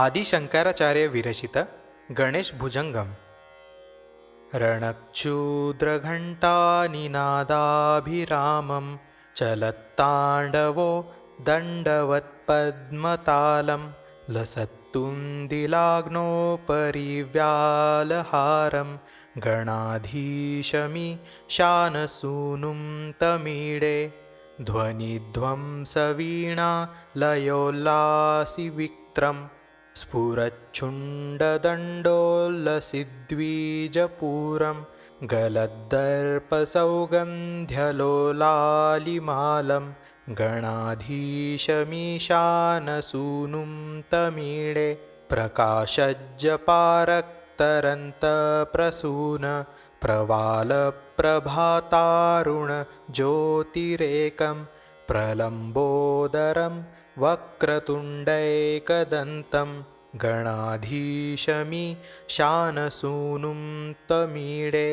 आदिशङ्कराचार्यविरचित गणेशभुजङ्गम्। रणक्षुद्रघण्टानिनादाभिरामं चलत्ताण्डवो दण्डवत्पद्मतालं लसत्तुन्दिलाग्नोपरिव्यालहारं गणाधीशमि शानसूनुं तमीडे ध्वनिध्वंसवीणा लयोल्लासिविक्त्रम् स्फुरच्छुण्डदण्डोल्लसिद्वीजपूरं गलद्दर्पसौगन्ध्यलोलालिमालं गणाधीशमीशानसूनुं तमीडे प्रकाशज्जपारक्तरन्तप्रसून प्रवालप्रभातारुणज्योतिरेकं प्रलम्बोदरं वक्रतुण्डैकदन्तं गणाधीशमि शानसूनुं तमीडे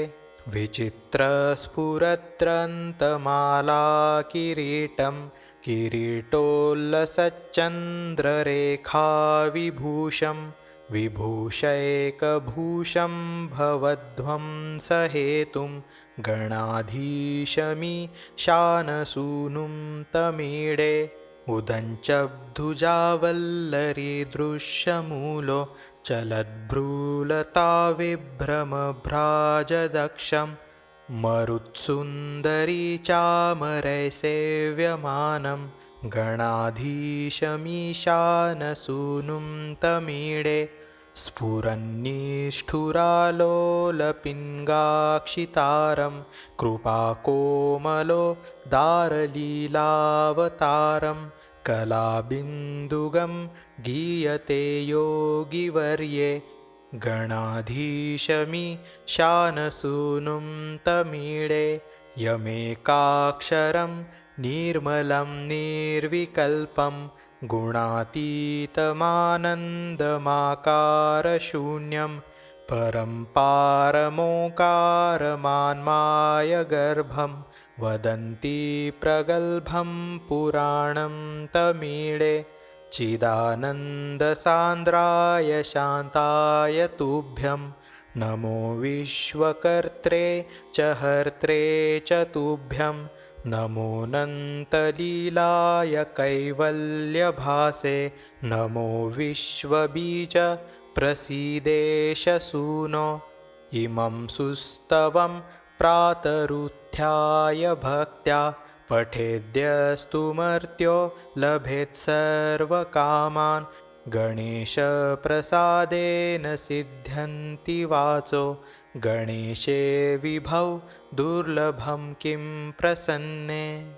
विचित्रस्फुरत्रन्तमालाकिरीटं किरीटोल्लसच्चन्द्ररेखाविभूषं विभूषैकभूषं भवध्वंसहेतुं गणाधीशमि शानसूनुं तमीडे उदञ्चब्धुजावल्लरीदृश्यमूलो चलद्भ्रूलताविभ्रमभ्राजदक्षं मरुत्सुन्दरी चामरैसेव्यमानं गणाधीशमीशानसूनुं तमीडे स्फुरन्निष्ठुरालोलपिङ्गाक्षितारं कृपाकोमलो दारलीलावतारं कलाबिन्दुगं गीयते योगिवर्ये गणाधीशमि शानसूनुं तमीडे यमेकाक्षरं निर्मलं निर्विकल्पं गुणातीतमानन्दमाकारशून्यं परं पारमोकारमान्मायगर्भं वदन्ति प्रगल्भं पुराणं तमीडे चिदानन्दसान्द्राय शान्ताय तुभ्यं नमो विश्वकर्त्रे च हर्त्रे च तुभ्यं नमोऽनन्तलीलाय कैवल्यभासे नमो विश्वबीज प्रसीदेशसूनो इमं सुस्तवं प्रातरुत्थाय भक्त्या पठेद्यस्तु मर्त्यो लभेत्सर्वकामान् गणेशप्रसादेन सिद्ध्यन्ति वाचो। गणेशे विभौ दुर्लभं किं प्रसन्ने